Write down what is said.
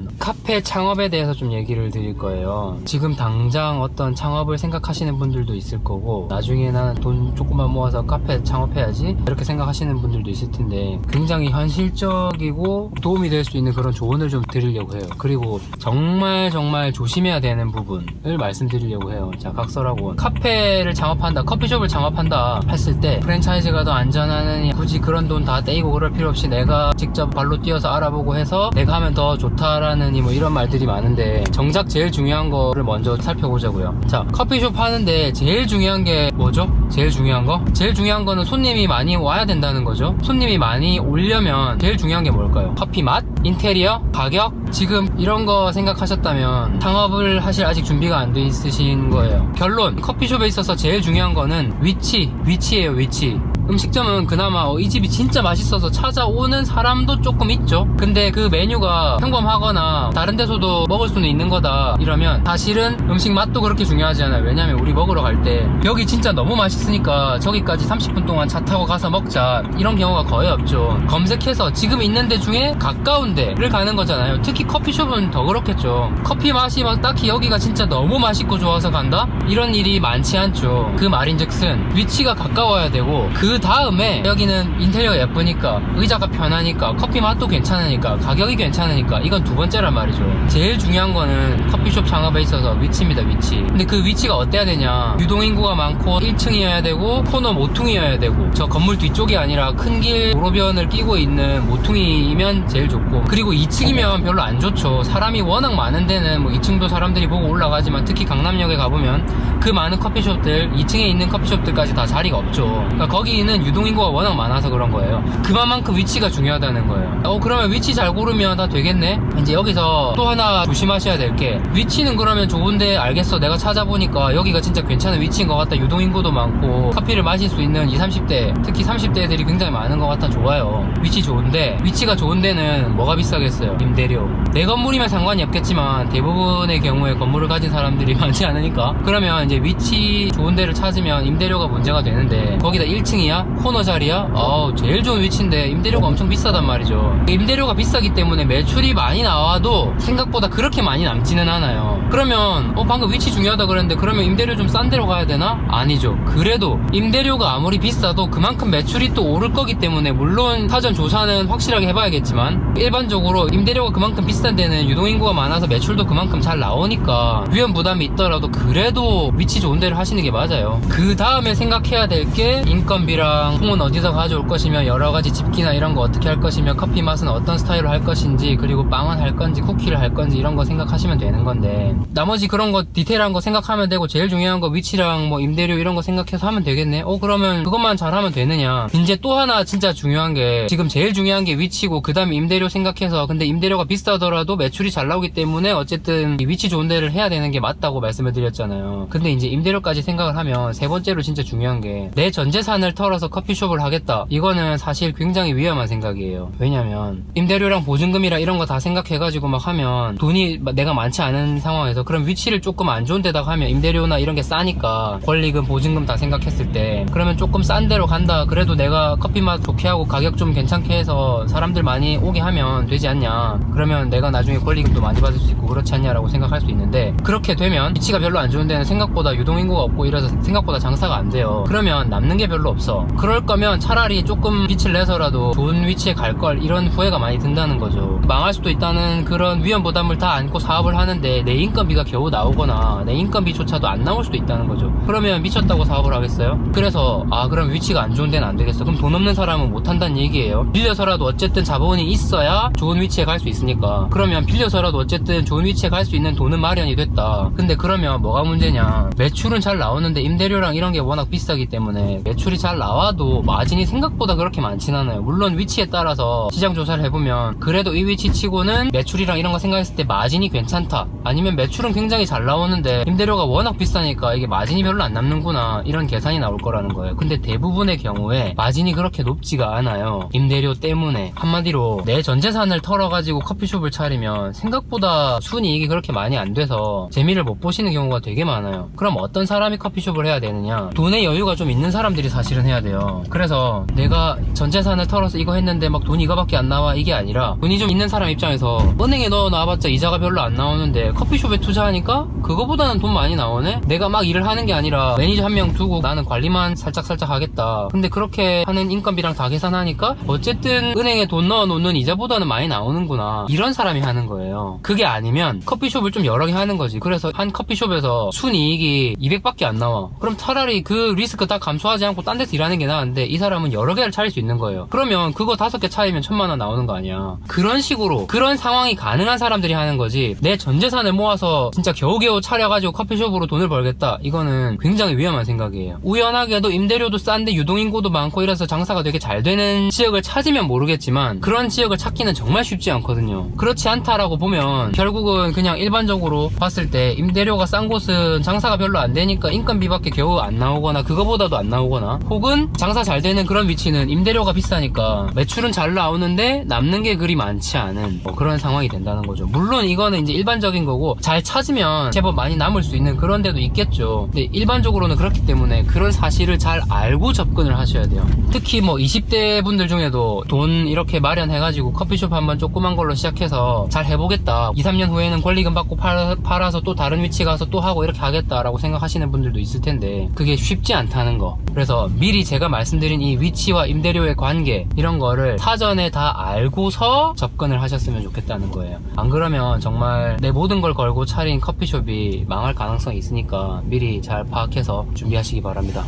그러면 카페 창업에 대해서 좀 얘기를 드릴 거예요. 지금 당장 어떤 창업을 생각하시는 분들도 있을 거고 나중에 나는 돈 조금만 모아서 카페 창업해야지 이렇게 생각하시는 분들도 있을 텐데 굉장히 현실적이고 도움이 될 수 있는 그런 조언을 좀 드리려고 해요. 그리고 정말 정말 조심해야 되는 부분을 말씀드리려고 해요. 자, 각설하고 카페를 창업한다, 커피숍을 창업한다 했을 때 프랜차이즈가 더 안전하느니 굳이 그런 돈 다 떼이고 그럴 필요 없이 내가 직접 발로 뛰어서 알아보고 해서 내가 하면 더 좋다라 느니 뭐 이런 말들이 많은데 정작 제일 중요한 거를 먼저 살펴보자고요. 자, 커피숍 하는데 제일 중요한 게 뭐죠? 제일 중요한 거? 제일 중요한 거는 손님이 많이 와야 된다는 거죠. 손님이 많이 오려면 제일 중요한 게 뭘까요? 커피 맛? 인테리어? 가격? 지금 이런 거 생각하셨다면 창업을 하실 아직 준비가 안 돼 있으신 거예요. 결론 커피숍에 있어서 제일 중요한 거는 위치, 위치예요, 위치. 음식점은 그나마 어, 이 집이 진짜 맛있어서 찾아오는 사람도 조금 있죠. 근데 그 메뉴가 평범하거나 다른 데서도 먹을 수는 있는 거다 이러면 사실은 음식 맛도 그렇게 중요하지 않아요. 왜냐면 우리 먹으러 갈 때 여기 진짜 너무 맛있으니까 저기까지 30분 동안 차 타고 가서 먹자 이런 경우가 거의 없죠. 검색해서 지금 있는 데 중에 가까운 데를 가는 거잖아요. 특히 커피숍은 더 그렇겠죠. 커피 맛이 막 딱히 여기가 진짜 너무 맛있고 좋아서 간다? 이런 일이 많지 않죠. 그 말인즉슨 위치가 가까워야 되고 그 다음에 여기는 인테리어가 예쁘니까 의자가 편하니까 커피 맛도 괜찮으니까 가격이 괜찮으니까 이건 두 번째란 말이죠. 제일 중요한 거는 커피숍 창업에 있어서 위치입니다. 위치. 근데 그 위치가 어때야 되냐? 유동인구가 많고 1층이어야 되고 코너 모퉁이여야 되고 저 건물 뒤쪽이 아니라 큰 길 도로변을 끼고 있는 모퉁이면 제일 좋고 그리고 2층이면 별로 안 좋죠. 사람이 워낙 많은 데는 뭐 2층도 사람들이 보고 올라가지만 특히 강남역에 가보면 그 많은 커피숍들 2층에 있는 커피숍들까지 다 자리가 없죠. 그러니까 거기는 유동인구가 워낙 많아서 그런 거예요. 그만큼 위치가 중요하다는 거예요. 어 그러면 위치 잘 고르면 다 되겠네. 이제 여기서 또 하나 조심하셔야 될 게 위치는 그러면 좋은데 알겠어. 내가 찾아보니까 여기가 진짜 괜찮은 위치인 것 같다. 유동인구도 많고 커피를 마실 수 있는 20, 30대 특히 30대 들이 굉장히 많은 것 같아 좋아요. 위치 좋은데 위치가 좋은 데는 뭐가 비싸겠어요? 임대료. 내 건물이면 상관이 없겠지만 대부분의 경우에 건물을 가진 사람들이 많지 않으니까 그러면 이제 위치 좋은 데를 찾으면 임대료가 문제가 되는데 거기다 1층이 야? 코너 자리야? 어 제일 좋은 위치인데 임대료가 엄청 비싸단 말이죠. 임대료가 비싸기 때문에 매출이 많이 나와도 생각보다 그렇게 많이 남지는 않아요. 그러면 어 방금 위치 중요하다 그랬는데 그러면 임대료 좀 싼 데로 가야 되나? 아니죠. 그래도 임대료가 아무리 비싸도 그만큼 매출이 또 오를 거기 때문에 물론 사전 조사는 확실하게 해봐야겠지만 일반적으로 임대료가 그만큼 비싼 데는 유동인구가 많아서 매출도 그만큼 잘 나오니까 위험 부담이 있더라도 그래도 위치 좋은 데를 하시는 게 맞아요. 그 다음에 생각해야 될 게 인건비랑 콩은 어디서 가져올 것이며 여러 가지 집기나 이런 거 어떻게 할 것이며 커피 맛은 어떤 스타일로 할 것인지 그리고 빵은 할 건지 쿠키를 할 건지 이런 거 생각하시면 되는 건데 나머지 그런 거 디테일한 거 생각하면 되고 제일 중요한 거 위치랑 뭐 임대료 이런 거 생각해서 하면 되겠네. 어 그러면 그것만 잘하면 되느냐? 이제 또 하나 진짜 중요한 게 지금 제일 중요한 게 위치고 그 다음에 임대료 생각해서 근데 임대료가 비싸더라도 매출이 잘 나오기 때문에 어쨌든 이 위치 좋은 데를 해야 되는 게 맞다고 말씀을 드렸잖아요. 근데 이제 임대료까지 생각을 하면 세 번째로 진짜 중요한 게 내 전 재산을 털어 서 커피숍을 하겠다. 이거는 사실 굉장히 위험한 생각이에요. 왜냐면 임대료랑 보증금이랑 이런 거 다 생각해가지고 막 하면 돈이 내가 많지 않은 상황에서 그럼 위치를 조금 안 좋은 데다가 하면 임대료나 이런 게 싸니까 권리금, 보증금 다 생각했을 때 그러면 조금 싼 데로 간다. 그래도 내가 커피 맛 좋게 하고 가격 좀 괜찮게 해서 사람들 많이 오게 하면 되지 않냐. 그러면 내가 나중에 권리금도 많이 받을 수 있고 그렇지 않냐라고 생각할 수 있는데 그렇게 되면 위치가 별로 안 좋은 데는 생각보다 유동인구가 없고 이래서 생각보다 장사가 안 돼요. 그러면 남는 게 별로 없어. 그럴 거면 차라리 조금 빛을 내서라도 좋은 위치에 갈 걸 이런 후회가 많이 든다는 거죠. 망할 수도 있다는 그런 위험 부담을 다 안고 사업을 하는데 내 인건비가 겨우 나오거나 내 인건비조차도 안 나올 수도 있다는 거죠. 그러면 미쳤다고 사업을 하겠어요? 그래서 아 그럼 위치가 안 좋은 데는 안 되겠어. 그럼 돈 없는 사람은 못 한다는 얘기예요. 빌려서라도 어쨌든 자본이 있어야 좋은 위치에 갈 수 있으니까. 그러면 빌려서라도 어쨌든 좋은 위치에 갈 수 있는 돈은 마련이 됐다. 근데 그러면 뭐가 문제냐? 매출은 잘 나오는데 임대료랑 이런 게 워낙 비싸기 때문에 매출이 잘 나 와도 마진이 생각보다 그렇게 많진 않아요. 물론 위치에 따라서 시장 조사를 해보면 그래도 이 위치 치고는 매출이랑 이런 거 생각했을 때 마진이 괜찮다. 아니면 매출은 굉장히 잘 나오는데 임대료가 워낙 비싸니까 이게 마진이 별로 안 남는구나. 이런 계산이 나올 거라는 거예요. 근데 대부분의 경우에 마진이 그렇게 높지가 않아요. 임대료 때문에. 한마디로 내 전 재산을 털어가지고 커피숍을 차리면 생각보다 순이익이 그렇게 많이 안 돼서 재미를 못 보시는 경우가 되게 많아요. 그럼 어떤 사람이 커피숍을 해야 되느냐? 돈의 여유가 좀 있는 사람들이 사실은 해야 돼요. 그래서 내가 전 재산을 털어서 이거 했는데 막 돈이 이거밖에 안 나와 이게 아니라 돈이 좀 있는 사람 입장에서 은행에 넣어 놔봤자 이자가 별로 안 나오는데 커피숍에 투자하니까 그거보다는 돈 많이 나오네? 내가 막 일을 하는 게 아니라 매니저 한 명 두고 나는 관리만 살짝살짝 하겠다. 근데 그렇게 하는 인건비랑 다 계산하니까 어쨌든 은행에 돈 넣어 놓는 이자보다는 많이 나오는구나. 이런 사람이 하는 거예요. 그게 아니면 커피숍을 좀 여러 개 하는 거지. 그래서 한 커피숍에서 순이익이 200밖에 안 나와. 그럼 차라리 그 리스크 다 감수하지 않고 딴 데서 일하는 게 나은데 이 사람은 여러 개를 차릴 수 있는 거예요. 그러면 그거 다섯 개 차이면 천만 원 나오는 거 아니야. 그런 식으로 그런 상황이 가능한 사람들이 하는 거지. 내 전 재산을 모아서 진짜 겨우겨우 차려가지고 커피숍으로 돈을 벌겠다. 이거는 굉장히 위험한 생각이에요. 우연하게도 임대료도 싼데 유동인구도 많고 이래서 장사가 되게 잘 되는 지역을 찾으면 모르겠지만 그런 지역을 찾기는 정말 쉽지 않거든요. 그렇지 않다라고 보면 결국은 그냥 일반적으로 봤을 때 임대료가 싼 곳은 장사가 별로 안 되니까 인건비밖에 겨우 안 나오거나 그거보다도 안 나오거나 혹은 장사 잘 되는 그런 위치는 임대료가 비싸니까 매출은 잘 나오는데 남는 게 그리 많지 않은 뭐 그런 상황이 된다는 거죠. 물론 이거는 이제 일반적인 거고 잘 찾으면 제법 많이 남을 수 있는 그런 데도 있겠죠. 근데 일반적으로는 그렇기 때문에 그런 사실을 잘 알고 접근을 하셔야 돼요. 특히 뭐 20대 분들 중에도 돈 이렇게 마련해가지고 커피숍 한번 조그만 걸로 시작해서 잘 해보겠다. 2, 3년 후에는 권리금 받고 팔아, 팔아서 또 다른 위치 가서 또 하고 이렇게 하겠다라고 생각하시는 분들도 있을 텐데 그게 쉽지 않다는 거. 그래서 미리 제가 말씀드린 이 위치와 임대료의 관계 이런 거를 사전에 다 알고서 접근을 하셨으면 좋겠다는 거예요. 안 그러면 정말 내 모든 걸 걸고 차린 커피숍이 망할 가능성이 있으니까 미리 잘 파악해서 준비하시기 바랍니다.